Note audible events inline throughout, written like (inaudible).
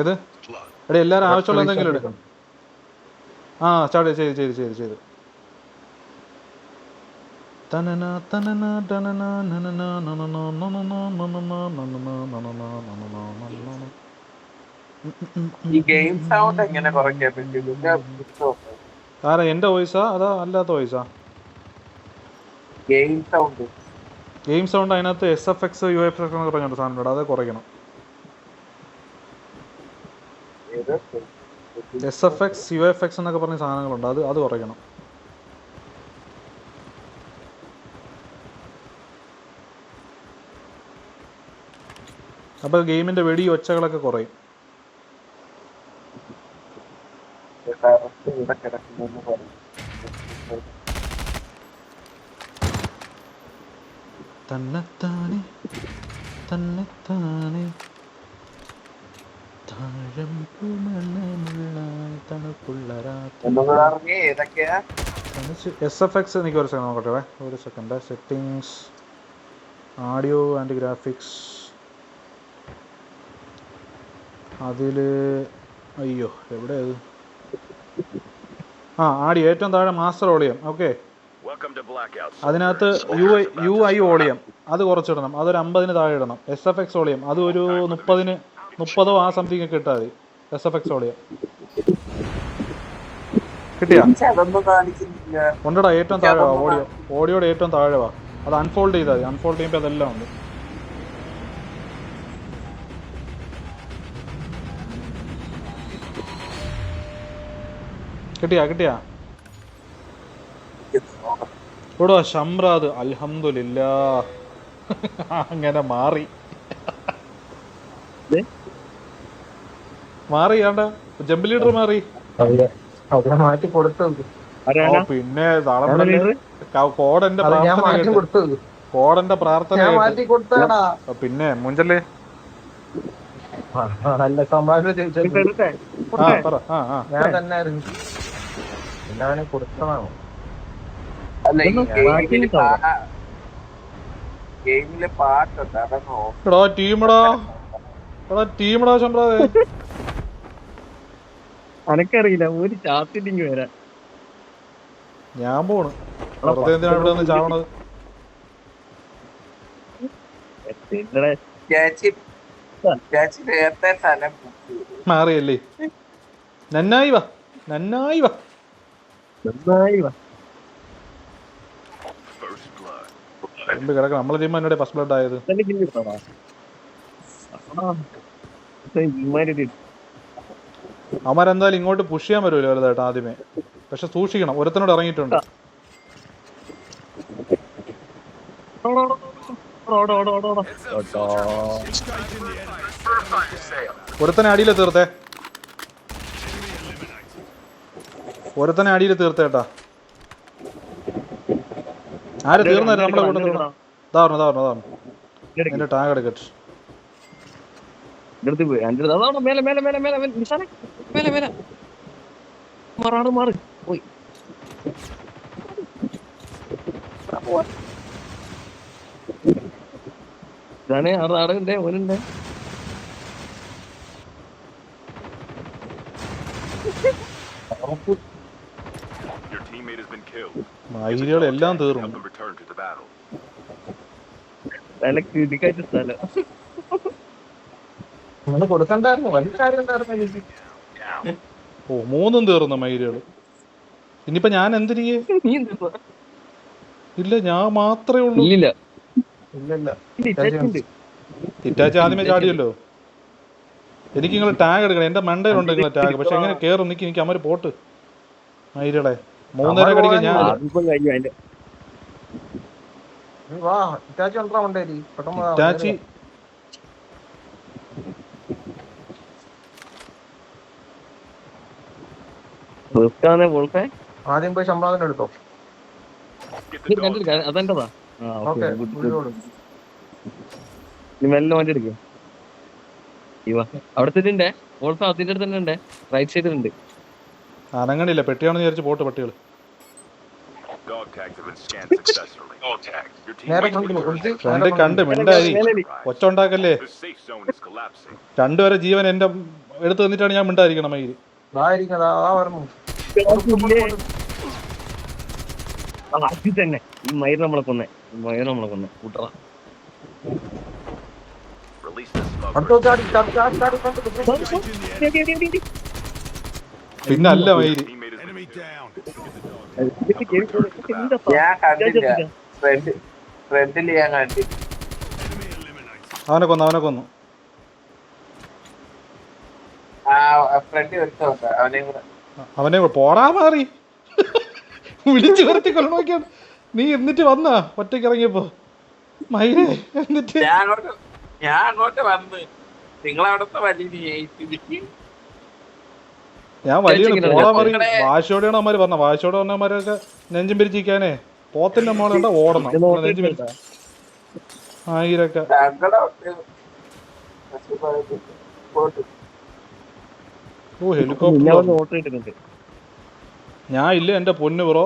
ഏത്? എടേ എല്ലാരും ആവശ്യമുള്ള എന്തെങ്കിലും എടുക്കും. ആ സ്റ്റാർട്ട് ചെയ്ത് ചെയ്ത് ചെയ്ത് ചെയ്ത് തനന തനന തനന നനന നനന നനന നനന നനന നനന നനന നനന. ഈ ഗെയിം സൗണ്ട് എങ്ങനെ കുറയ്ക്കാൻ പറ്റും? എന്റെ വോയിസാ അതാ അല്ലാത്ത വോയിസാ ഗെയിം സൗണ്ട് ഗെയിം സൗണ്ട് അതിനകത്ത് S F X U F X എന്ന് പറഞ്ഞൊരു സാധനം അത് കുറയ്ക്കണം. S F X U F X എന്നൊക്കെ പറഞ്ഞ സാധനങ്ങളുണ്ട്. അത് അത് കുറയ്ക്കണം. അപ്പോൾ ഗെയിമിന്റെ വെടി ഒച്ചകളൊക്കെ കുറയും. ടെറസ് തന്നെത്താനെ തന്നെത്താനെ. താഴം മണമുള്ള തണുപ്പുള്ള എസ് എഫ് എക്സ് എനിക്ക് ഒരു സെക്കൻഡ് നോക്കട്ടെ ഒരു second settings audio and graphics അതിൽ അയ്യോ എവിടെ അത് ആ ആഡിയോ ഏറ്റവും താഴെ മാസ്റ്റർ ഓളിയം ഓക്കെ. അതിനകത്ത് U I U I volume അത് കുറച്ചിടണം. അതൊരു അമ്പതിന് താഴെ ഇടണം. എസ് എഫ് എക്സ് ഓളിയം അത് ഒരു മുപ്പതിന് മുപ്പതോ ആ സംതിങ് ഒക്കെ ഇട്ടാൽ മതി. എസ് എഫ് എക്സ് ഓളിയം കിട്ടിയാ? ഉണ്ടടാ ഏറ്റവും താഴെ വാ. ഓഡിയോ ഓഡിയോടെ ഏറ്റവും താഴെ വാ. അത് അൺഫോൾഡ് ചെയ്താൽ മതി. അൺഫോൾഡ് ചെയ്യുമ്പോൾ അതെല്ലാം ഉണ്ട്. കിട്ടിയാ കിട്ടിയാ? എടോ ശംറാദ് അൽഹമില്ല അങ്ങനെ മാറി. മാറി ആണ്ട. ജമ്പ് ലീഡർ മാറി. മാറ്റി കൊടുത്തത്. പിന്നെ കോടന്റെ പ്രാർത്ഥന കോടന്റെ പ്രാർത്ഥന പിന്നെ മുഞ്ചല്ലേ? നല്ല സംഭാഷണം ഞാൻ തന്നെ കൊടുത്തതാണോ. ഗെയിമിൽ മാറ്റി പാ- ഗെയിമിൽ പാട്ടുണ്ട് അതൊന്നോ എടാ ടീമടാ. എടാ ടീമടാ ശമ്പ്രാവേ അനക്കറിയില്ല ഒരു ചാത്തിട്ടിങ് വരാൻ ഞാൻ പോണ്. വെറുതെ എന്തിനാണ് ഇവിടെ നിന്ന് ചാവണത്? മാറിയല്ലേ? നന്നായി വാ. നന്നായി വാ. നന്നായി വാ. എന്ത് കിടക്കണം. നമ്മളെ ടീം എന്നോട് ഫസ്റ്റ് ബ്ലഡ് ആയത്? അവന്മാരെന്തായാലും ഇങ്ങോട്ട് പുഷ് ചെയ്യാൻ വരുമല്ലോ വലുതായിട്ട് ആദ്യമേ. പക്ഷെ സൂക്ഷിക്കണം. ഒരുത്തനോട് ഇറങ്ങിയിട്ടുണ്ട്. ഓടോ, ഓടോ, ഓടോ, ഓടോ, ഓടോ. ഓടോ. ഒരുത്തനെ അടിയിൽ തീർത്തേ. ഒരുത്തനെ അടിയിൽ തീർത്തേട്ടാ ആര് തീർന്നായിരുന്നു നമ്മളെ കൂട്ടത്തിൽ ഇതാവണം ഇതാവണം ഇതാവണം? ഇതെടുക്ക്. എന്റെ ടാങ്ക് എടുക്കട്ടെ. ഇതെടുത്ത് പോയി. എന്റെ അടുത്ത് അതാണ്? മേലെ മേലെ മേലെ മേലെ മേലെ. നിശാനെ മേലെ മേലെ. മാറാറ് മാറ് പോയി. ഇതാണ് ഓനുണ്ടേ. (laughs) Your teammate has been killed. മൈലികൾ എല്ലാം Help തീർന്നു. Them return to the battle. സ്ഥലക്ക് ഇടിക്കാറ്റ് സ്ഥലം നിങ്ങൾ കൊടുക്കണ്ടായിരുന്നു. വലിയ കാര്യം ഉണ്ടായിരുന്നു എനിക്ക് ഓ മൂന്നും തീർന്നു മൈലികൾ ഇനിയിപ്പോ ഞാൻ എന്തിരിക്കേ നീ എന്താ ഇല്ല ഞാൻ മാത്രമേ ഉള്ളൂ. ഇല്ലില്ല. ഇല്ലില്ല ഇല്ല. ഇറ്റാച്ച് ആദ്യമേ ചാടിയല്ലോ. എനിക്ക് നിങ്ങൾ ടാഗ് എടുക്കണം. എന്റെ മണ്ടയിലുണ്ട് നിങ്ങളെ ടാഗ് പക്ഷെ എങ്ങനെ കേറും? നിക്ക് എനിക്ക് അമ്മര് പോട്ട്. മൈരളെ മൂന്നര കടിക്ക് ഞാൻ ആദ്യം പോയി ശമ്പളം എടുത്തോ അതെന്റെതാ മെല്ലെ വണ്ടി അവിടെ തന്നെ ഉണ്ടേ. റൈറ്റ് സൈഡിലുണ്ട് അനങ്ങണില്ല പെട്ടിയാണെന്ന് വിചാരിച്ച് പോട്ട് പട്ടികൾ ഫ്രണ്ട് കണ്ട് മിണ്ടായി ഒച്ച ഉണ്ടാക്കല്ലേ രണ്ടുപേരെ ജീവൻ എന്റെ എടുത്തു തന്നിട്ടാണ് ഞാൻ മിണ്ടായിരിക്കണം മയിൽ തന്നെ ഈ മയിൽ നമ്മളെ കൊന്നെ മയിൽ നമ്മളെ കൊന്നെ കൂട്ടറ അടുത്ത പിന്നെ അല്ല മയിൽ അവനെ കൊന്നു അവനെ കൊന്നു. അവനെ പോടാ മാറി. വിളിച്ചു വരുത്തി കൊല്ലണോക്കിയാണ് നീ എന്നിട്ട് വന്നാ ഒറ്റയ്ക്ക് ഇറങ്ങിയപ്പോ. മയിലേ എന്നിട്ട്. ഞാൻ അങ്ങോട്ട് ഞാൻ അങ്ങോട്ട് വന്ന്. നിങ്ങളവിടുത്തെ വലിയ ഞാൻ വലിയ ചേച്ചിക്ക് പോടാ മാറി നിങ്ങളെ- വാശോടെയാണ് അമ്മമാര് പറഞ്ഞ വാശോടെ പറഞ്ഞമാരൊക്കെ നെഞ്ചും പിരിച്ചിരിക്കാനേ. പോത്തിന്റെ മോളെ കണ്ടാ ഓടണം. നെഞ്ചും പിരിച്ച. ആയിരൊക്കെ. ഓ ഹെലികോപ്റ്റർ ഞാൻ ഇല്ല എന്റെ പൊന്നു ബ്രോ.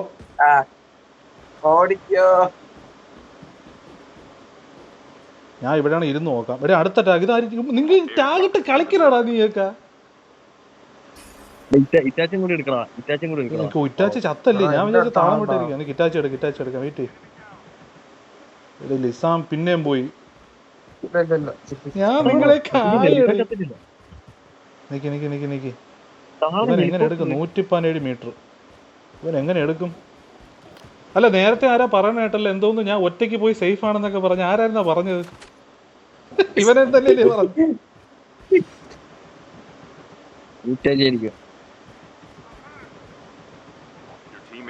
ഞാൻ ഇവിടെയാണ് ഇരുന്ന് നോക്കാം. ഇവിടെ അടുത്ത ടാഗ്. ഇതായിരിക്കും. നിങ്ങൾ ടാഗിട്ട് കളിക്കണടാ നീയൊക്കെ. ഇറ്റാച്ചും കൂടി എടുക്കണ? ഇറ്റാച്ചും കൂടി എടുക്കണ? എനിക്ക് ചത്തല്ലേ. ഞാൻ വിചാരിച്ചു താളം വിട്ടിരിക്കും എനിക്ക് ഇറ്റാച്ച് എടുക്കാം ഇറ്റാച്ച് എടുക്കാം. വെയിറ്റ് ഇവിടെ ലിസാം പിന്നെയും പോയി. ഞാൻ നിങ്ങളെ. നിക്ക് നിക്ക് നിക്ക് നിക്ക്. ഇവൻ എങ്ങനെ എടുക്കും? നൂറ്റി പതിനേഴ് മീറ്റർ. ഇവൻ എങ്ങനെ എടുക്കും? അല്ല നേരത്തെ ആരാ പറയണ കേട്ടല്ലോ. എന്തോന്ന്? ഞാൻ ഒറ്റയ്ക്ക് പോയി സേഫ് ആണെന്നൊക്കെ പറഞ്ഞു ആരായിരുന്നാ പറഞ്ഞത്? ഇവനെ തന്നെയല്ലേ പറഞ്ഞു ഇറ്റാച്ചി ആയിരിക്കും Your teammate has been നിസാബായെ killed. നോക്കി Get the അടി dog tags and help them അടിച്ചില്ല return to the battle. ഒന്നാമത് ഇതാണ്.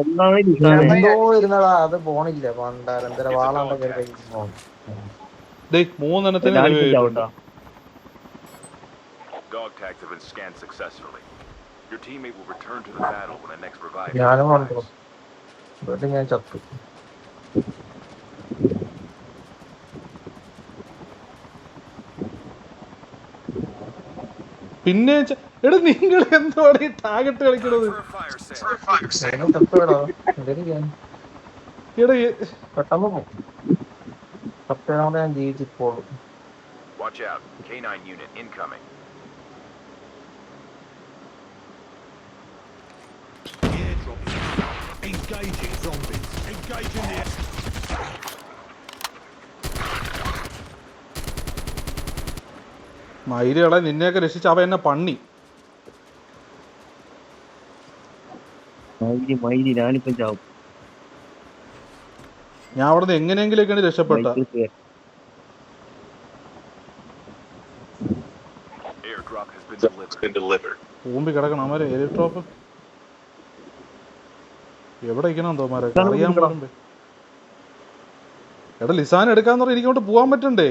എന്തോ ഇരുന്നടാ അത് പോണില്ല പണ്ടാരം എന്തര വാളാണ്ട മൂന്നെണ്ണത്തിന്. Dog tags have been scanned successfully. Your teammate will return to the battle when the next revive ഞാനും. കണ്ടു എന്നിട്ട് ഞാൻ ചത്തു പിന്നെ എടാ നിങ്ങൾ എന്താണ് ഈ ടാഗറ്റ് കളിക്കണത് For a fire sale. ഞാൻ ചത്തുവിടാ എന്തൊരു ചെയ്യാൻ എടാ ഈ- പെട്ടെന്ന് പോകും സത്യം ഞാൻ ജീവിച്ചിപ്പോളും Watch out. K9 unit incoming. Engaging zombies. Engaging the. മയിലുകളെ നിന്നെയൊക്കെ രക്ഷിച്ച് അവ എന്നെ പണ്ണി മയിൽ മയിൽ ഞാനിപ്പം ചാവും. ഞാൻ അവിടുന്ന് എങ്ങനെയെങ്കിലൊക്കെയാണ് രക്ഷപ്പെട്ട. പൂമ്പി കിടക്കണം അവരെ എയർ ഡ്രോപ്പ് എവിടെ ഇരിക്കണം തോമാരെ അറിയാൻ പാടുമ്പേ എടാ ലിസാൻ എടുക്കാന്ന് പറഞ്ഞ എനിക്കോട്ട് പോവാൻ പറ്റണ്ടേ?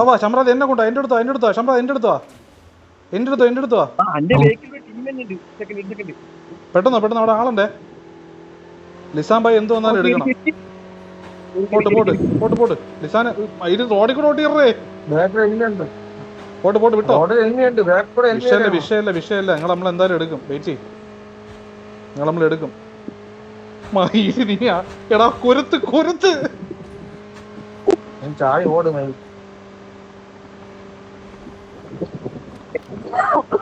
വാ ശമ്രാദ് എന്നെ കൊണ്ടാ എന്റെ അടുത്താ എന്റെ അടുത്താ ശമ്രാദ് എന്റെ അടുത്താ എന്റെ അടുത്തോ എന്റെ അടുത്തോ പെട്ടെന്നോ അന്റെ ടീം തന്നെ സെക്കൻഡ് സെക്കൻഡ് പെട്ടെന്ന് പെട്ടെന്ന് അവിടെ ആളുണ്ടേ? ലിസാൻ ഭായി എന്ത് വന്നാലും എടുക്കണം. പോട്ട് പോട്ട് പോട്ട് പോട്ട്. ലിസാൻ ഇത് റോഡിൽ കൂടെ ഓട്ടിയറേ പോട്ട് പോട്ട് വിട്ടോ. വിഷയല്ല വിഷയല്ല വിഷയല്ല നിങ്ങൾ നമ്മൾ എന്തായാലും എടുക്കും. വെയിറ്റ് ചെയ് നിങ്ങൾ നമ്മൾ എടുക്കും. മയിൽ നീയാ എടാ കുരുത്ത് കുരുത്ത്. ഞാൻ ചാടി ഓടും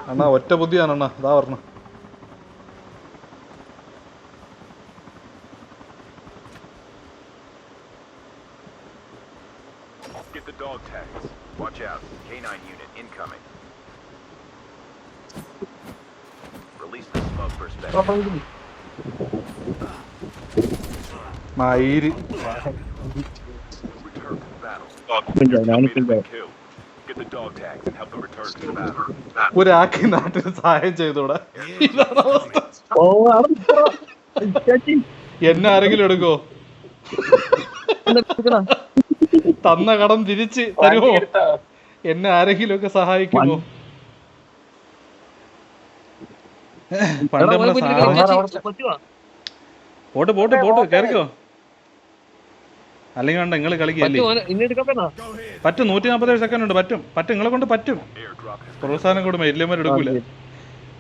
അണ്ണാ ഒറ്റ ബുദ്ധിയാണ് അണ്ണാ. അതാ പറഞ്ഞു മായിരി ഞാനിപ്പോ (laughs) ഒരാൾക്ക് നാട്ടിൽ സഹായം ചെയ്തൂടെ നിൽക്കടാ. എന്നെ ആരെങ്കിലും എടുക്കോ? തന്ന കടം തിരിച്ച് തരുമോ എന്നെ ആരെങ്കിലും ഒക്കെ സഹായിക്കുമോ പണ്ട് പോട്ട് പോട്ട് പോട്ട് കേറിക്കോ. അല്ലെങ്കിൽ വേണ്ട നിങ്ങൾ കളിക്കല്ലേ പറ്റാ നൂറ്റി നാൽപ്പത്തേഴ് സെക്കൻഡ് ഉണ്ട് പറ്റും പറ്റും. നിങ്ങളെ കൊണ്ട് പറ്റും. പ്രോത്സാഹനം കൂടുമ്പോൾ എല്ലമാർ എടുക്കൂല.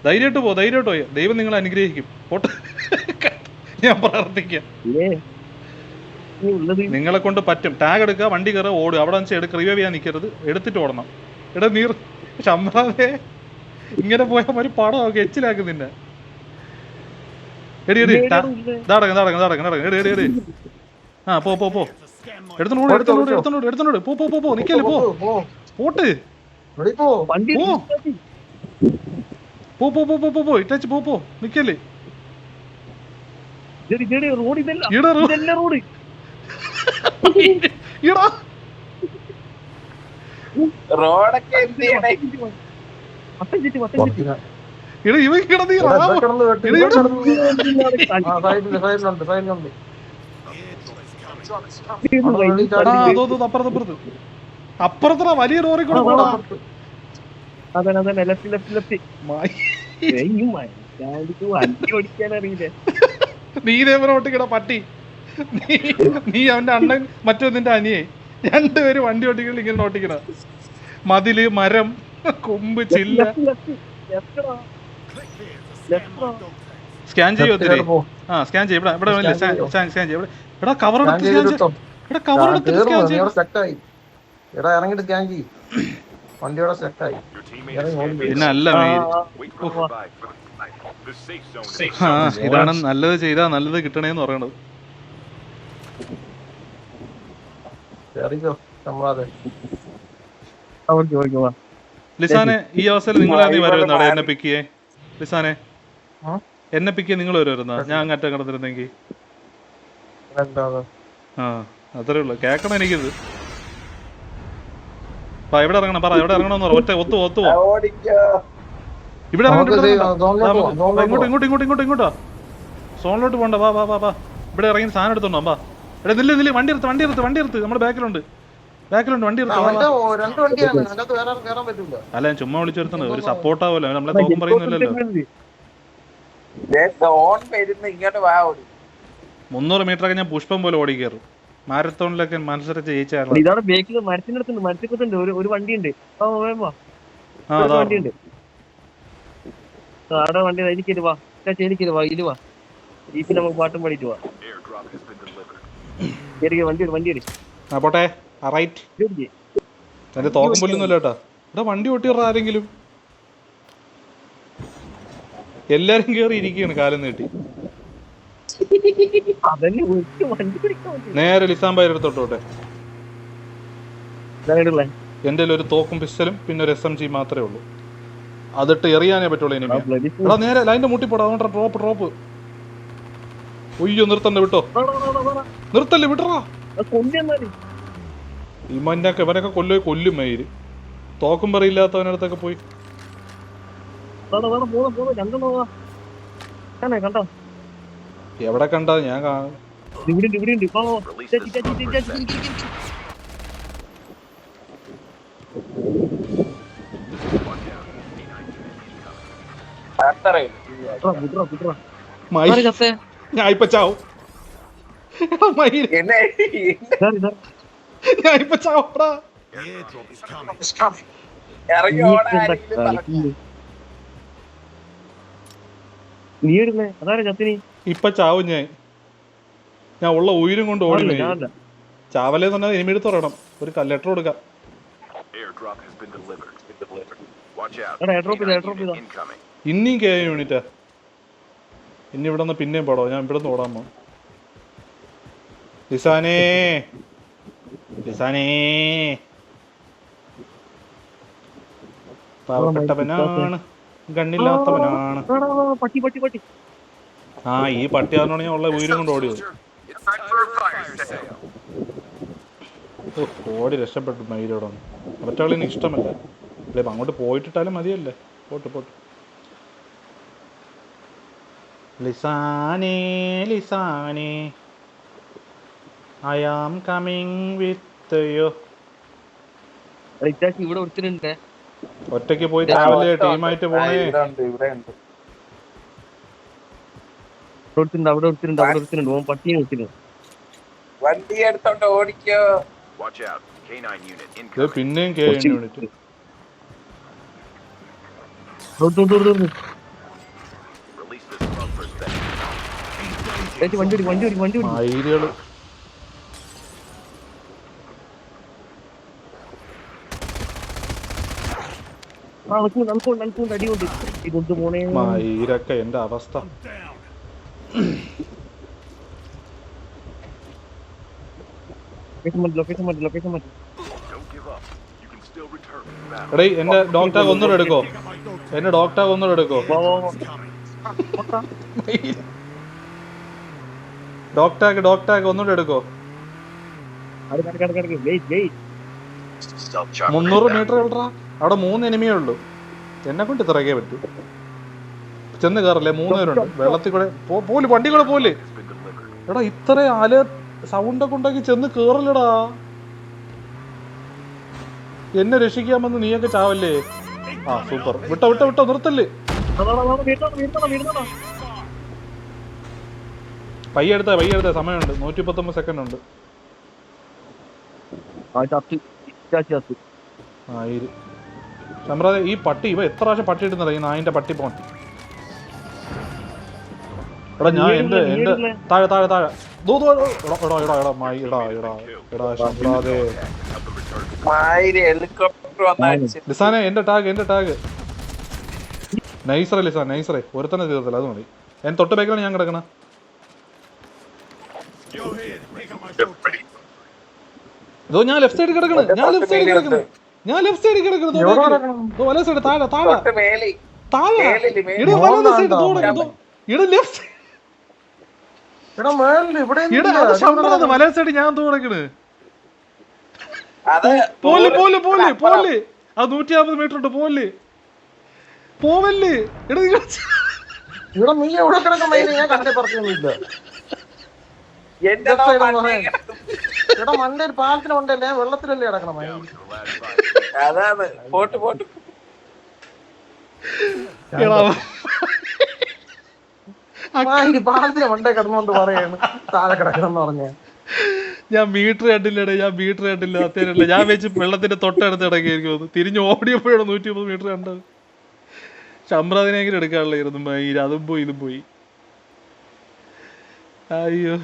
ധൈര്യമായിട്ട് പോ ധൈര്യമായിട്ട് പോയി ദൈവം നിങ്ങളെ അനുഗ്രഹിക്കും. പോട്ടെ. ഞാൻ പ്രാർത്ഥിക്കാം. നിങ്ങളെ കൊണ്ട് പറ്റും. ടാഗ് എടുക്കുക വണ്ടി കയറുക ഓടുക. അവിടെ വെച്ച് എടുക്കുക റിവൈവ് ചെയ്യാൻ നിൽക്കരുത്. എടുത്തിട്ട് ഓടണം. എടാ നീർ ശമ്പളാതെ ഇങ്ങനെ പോയാൽ ഒരു പടമൊക്കെ എച്ചിലാക്കും നിന്നെ. എടി എടി നടക്കും നടക്കും നടക്കും ഇതാടങ്ങ് എടി എടി എടി. ആ പോ പോ പോ. എടുത്തോണ്ട് എടുത്തോണ്ട് എടുത്തോണ്ട് എടുത്തോണ്ട് പോ പോ പോ പോ നിക്കല്ലേ പോ. പോട്ട്. പോ. പോ. പോ പോ പോ പോ ഇട്ടച്ച് പോ പോ. നിക്കല്ലേ. റോഡ് ഇതല്ല. റോഡ്. (laughs) ഈടാ റോഡൊക്കെ ഇട ഇവ കിടന്ന് അപ്പുറത്തറ വലിയ ലോറി കൂടെ പോടാ. അതന്നെ അതന്നെ. ലെഫ്റ്റ് ലെഫ്റ്റ് ലെഫ്റ്റ് നീ ഇതേപോലെ ഓട്ടിക്കട പട്ടി. നീ അവന്റെ അണ്ണൻ മറ്റോ നിന്റെ അനിയെ രണ്ടുപേരും വണ്ടി ഓട്ടിക്കൽ ഇങ്ങനെ ഓട്ടിക്കണ മതിൽ മരം കൊമ്പ് ചില്ല. സ്കാൻ ചെയ്യോ. ആ സ്കാൻ ചെയ്യ. ഇവിടെ ഇവിടെ? സ്കാൻ സ്കാൻ ചെയ്യ? ഇവിടെ എടാ കവർ എടുത്ത് സ്കാൻ ചെയ്യ. ഇവിടെ കവർ എടുത്ത് സ്കാൻ ചെയ്യ. ഇറങ്ങിട്ട് സ്കാൻ ചെയ്യ്. പിന്നെ അല്ല ഇതാണ് നല്ലത് ചെയ്താ നല്ലത് കിട്ടണേന്ന് പറയണത്. ലിസാനെ ഈ അവസരം നിങ്ങളെ എന്നെ പിക്ക് ചെയ്യേ. ലിസാനെ. ആ? എന്നെ പിക്ക് നിങ്ങൾ വരുമായിരുന്നോ? ഞാൻ അങ്ങറ്റം കിടന്നിരുന്നെങ്കിൽ ആ അത്രേ ഉള്ളു. കേക്കണം എനിക്കിത്. എവിടെ ഇറങ്ങണം. പറ എവിടെ ഇറങ്ങണം പറ. ഒറ്റ ഒത്തു ഒത്തു ഇവിടെ ഇവിടെ ഇങ്ങോട്ട് ഇങ്ങോട്ട് ഇങ്ങോട്ട് ഇങ്ങോട്ട് ഇങ്ങോട്ടാ സോണിലോട്ട് പോണ്ട വാ വാ വാ വാ. ഇവിടെ ഇറങ്ങി സാധനം എടുത്തോണ്ടോ വാ എടാ നില്ല് നില്ല്. വണ്ടി എടുത്ത് വണ്ടി എടുത്ത് വണ്ടി എടുത്ത് നമ്മുടെ ബാക്കിലുണ്ട്. ബാക്കിലുണ്ട് വണ്ടി എടുത്ത് അല്ല ഞാൻ ചുമ്മാ വിളിച്ചെടുത്തത് ഒരു സപ്പോർട്ടാവല്ലോ നമ്മളെ തോക്കും പറയുന്നില്ലല്ലോ. ഓൺ വരുന്ന ഇങ്ങോട്ട് വാ ഓടി. മുന്നൂറ് മീറ്റർ ഒക്കെ ഞാൻ പുഷ്പം പോലെ ഓടി കയറും മാരത്തോണിലൊക്കെ മത്സരിച്ച് ജയിച്ചായിരുന്നു. ഇതാണ് ബേക്കിൽ മരത്തിന്റെ അടുത്തുണ്ട് മരത്തിന്റെ അടുത്തുണ്ട് ഒരു ഒരു വണ്ടി ഉണ്ട് വണ്ടി ഉണ്ട് വണ്ടി വാ വാ. ഇത് വാ ജീപ്പിൽ നമുക്ക് പാട്ടും പാടിയിട്ട് വാ. വണ്ടി വണ്ടി പോട്ടെ. റൈറ്റ്. എന്റെ തോക്കും പുല്ലൊന്നുമില്ല കേട്ടാ. ഇവിടെ വണ്ടി ഓട്ടിയറ ആരെങ്കിലും. എല്ലാരും കേറി ഇരിക്കുകയാണ് കാലം നീട്ടി. നേരെ ലിസാമ്പായി എടുത്തോട്ടെ. എന്റെ ഒരു തോക്കും പിസ്റ്റലും പിന്നെ ഒരു എസ് എം ജി മാത്രമേ ഉള്ളൂ. അതിട്ട് എറിയാനേ പറ്റുള്ളൂ fool. എടാ നേരെ ലൈന്റെ മുട്ടിപ്പോടാ അതുകൊണ്ട് ഡ്രോപ്പ് ഡ്രോപ്പ് ഉയ്യോ നിർത്തണ്ട വിട്ടോ. നിർത്തല്ലേ വിട്ടറാ ഇമ്മന്നൊക്കെ ഇവനൊക്കെ കൊല്ലോ കൊല്ലും മേര് തോക്കും പറയില്ലാത്തവനടുത്തൊക്കെ പോയി. വേണം വാ, പോകാം, പോകാം. രണ്ടെണ്ണം വാ. കാണേ, കണ്ടോ എവിടെ കണ്ടോ ഞാൻ കാണും ഇവിടെ ഉണ്ട് ഇവിടെ ഉണ്ട് വാ, വാ. Release ചേച്ചി, this ചേച്ചി, zone ചേച്ചി, for ചേച്ചി, seconds. ചേച്ചി. One down. D9 unit incoming. അത്രയും വിട്രാ, വിട്രാ, വിട്രാ. മയി ആര് ചത്തേ? ഞാൻ ഇപ്പൊ ചാവും എടാ മയിൽ എന്നെ? ഞാൻ ഇപ്പൊ ചാവടാ. ഇറങ്ങി ഓടാൻ ആരെങ്കിലും പറഞ്ഞു നീ ഇടുന്നേ അതാണ് ചത്തിനി? ഇപ്പൊ ചാവും ഞാൻ. ഞാൻ ഉള്ള ഉയരും കൊണ്ട് ഓടി. ചാവലേ തന്നെ എനിമെടുത്ത് പറയണം ഒരു ലെറ്റർ കൊടുക്കാം. Airdrop has been delivered. Been delivered. Watch out. എടാ, airdrop ചെയ്തോ, D9 airdrop unit ചെയ്തോ. incoming. ഇനിയും കെ യൂണിറ്റാ. ഇനി ഇവിടെ നിന്ന് പിന്നെയും പാടോ. ഞാൻ ഇവിടെ നിന്ന് ഓടാൻ പോസാനേ ലിസാനേ. ലിസാനേ. പാവപ്പെട്ടവനാണ്. കണ്ണില്ലാത്തവനാണ് ആ, ഈ പട്ടി പട്ടി പട്ടി. ആ ഈ പട്ടിയാറിനോട് ഞാൻ ഉള്ള വീരും കൊണ്ട് ഓടിയത് It's time for a fire sale. ഓ, ഓടി രക്ഷപ്പെട്ടു മയിലോടെ എനിക്ക് ഇഷ്ടമല്ല. അല്ലേ അങ്ങോട്ട് പോയിട്ടിട്ടാലും മതിയല്ലേ? പോട്ട് പോട്ട്. ലിസാനേ ലിസാനേ. I am coming with you ഇവിടെ ഒരുത്തനുണ്ട്. ഒറ്റയ്ക്ക് പോയി രാവിലെ ടീമായിട്ട് പോണേ. അവിടെ അവിടെ ഓൻ പട്ടിയെ വണ്ടി എടുത്തോണ്ട് ഓടിക്കോ. Watch out. K9 unit ഇത് incoming. പിന്നെയും കെ യൂണിറ്റ് വണ്ടി ഓടി വണ്ടി ഓടി വണ്ടി ഓടി. The battle. എടേ എന്റെ ഡോക്ടർ ഒന്നുകൂടെ എടുക്കോ. എന്റെ ഡോക്ടർ ഒന്നുകൂടെ എടുക്കോ. ഡോക്ടാക്ക് ഡോക്ടാക്ക് ഒന്നുകൂടെ എടുക്കോ മുന്നൂറ്. മീറ്റർ കളറാ അവിടെ മൂന്ന് എനിമിയേ ഉള്ളൂ. എന്നെ കൊണ്ട് ഇത്രയൊക്കെ പറ്റൂ. ചെന്ന് കയറല്ലേ? മൂന്ന് പേരുണ്ട്. വെള്ളത്തിൽ കൂടെ പോ- പോൽ വണ്ടി കൂടെ പോൽ. എടാ ഇത്ര അല സൗണ്ട് ഒക്കെ ഉണ്ടാക്കി ചെന്ന് കേറലടാ എന്നെ രക്ഷിക്കാമെന്ന് നീയൊക്കെ ചാവല്ലേ? ആ സൂപ്പർ വിട്ടോ വിട്ടോ വിട്ടോ നിർത്തല്ലേ പയ്യ എടുത്ത പയ്യ എടുത്ത സമയമുണ്ട്. നൂറ്റി പത്തൊമ്പത് സെക്കൻഡ് ഉണ്ട് ആ ചത്ത് ചമ്രാതെ ഈ പട്ടി ഇവ എത്ര പ്രാവശ്യം പട്ടി ഇടുന്നതാ ഈ നായിന്റെ പട്ടി പോൺ. എടാ ഞാൻ എന്റെ എന്റെ താഴെ താഴെ താഴെ. ദൂ, ദൂ, എടാ എടാ എടാ എടാ മായി എടാ എടാ എടാ വന്നടിച്ച് ലിസാനെ എന്റെ ടാഗ് എന്റെ ടാഗ്. നൈസറേ ലിസാൻ നൈസറേ. ഒരുത്തന്നെ തീർത്തില്ല അത് മതി. ഞാൻ തൊട്ട് ബാക്കിലാണ് ഞാൻ കിടക്കണ. ഇതോ ഞാൻ ലെഫ്റ്റ് സൈഡിൽ കിടക്കണ്. ഞാൻ ലെഫ്റ്റ് സൈഡിൽ കിടക്കണ്. ഞാൻ ലെഫ്റ്റ് സൈഡിൽ കിടക്കുന്നു വല സൈഡ് താഴെ താഴെ. താഴെ. ഇട വലത് സൈഡ്? ഇട ലെഫ്റ്റ് എടാ ഇട അത് വല സൈഡ് ഞാൻ തോടക്കണ്. അത് പോലെ പോലെ പോലെ പോലെ. ആ നൂറ്റി അമ്പത് മീറ്റർ ഉണ്ട് പോലെ. പോവല്ലേ? എടാ നിങ്ങൾ ഇവിടെ നീ എവിടെ കിടക്കുന്ന. ഞാൻ കണ്ടേ മണ്ടയിൽ പാലത്തിന് വെള്ളത്തിലല്ലേ കിടക്കണം? അതാണ്. പോട്ട് പോട്ട്. എടാ മയിൽ പാലത്തിന് മണ്ടേ കിടന്നുകൊണ്ട് പറയാണ്. താഴെ കിടക്കണം പറഞ്ഞ. ഞാൻ മീറ്റർ കണ്ടില്ലടേ ഞാൻ മീറ്റർ കണ്ടില്ല അത്യാവശ്യം ഞാൻ വെച്ച് വെള്ളത്തിന്റെ തൊട്ടടുത്ത് ഇടക്കായിരിക്കും തിരിഞ്ഞ് ഓടിയപ്പോഴാണ് നൂറ്റി മുപ്പത് മീറ്റർ കണ്ടത്. ശമ്പ്രാദിനെങ്കിലും എടുക്കാനുള്ളായിരുന്നു മയിൽ അതും പോയി ഇതും പോയി. അയ്യോ.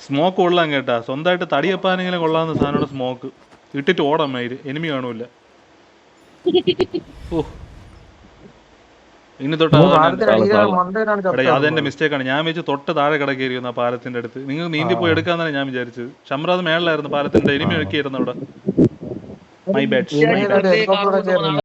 സ്മോക്ക് കൊള്ളാൻ കേട്ടാ. സ്വന്തമായിട്ട് തടിയപ്പാനെങ്കിലും കൊള്ളാവുന്ന സാധനമാണ് സ്മോക്ക് ഇട്ടിട്ട് ഓടാം മയിൽ. എനിമി കാണൂല (laughs) ഓ. ഇനി തൊട്ട്. അതെന്റെ മിസ്റ്റേക്ക് ആണ്. ഞാൻ വെച്ച് തൊട്ട് താഴെ കിടക്കിയിരിക്കുന്നു ആ പാലത്തിന്റെ അടുത്ത്. നിങ്ങൾ നീന്തി പോയി എടുക്കാന്നാണ് ഞാൻ വിചാരിച്ചത്. ഷംറാദ് മേളിലായിരുന്നു പാലത്തിന്റെ. എനിമി ഒക്കെയായിരുന്നു അവിടെ. My bad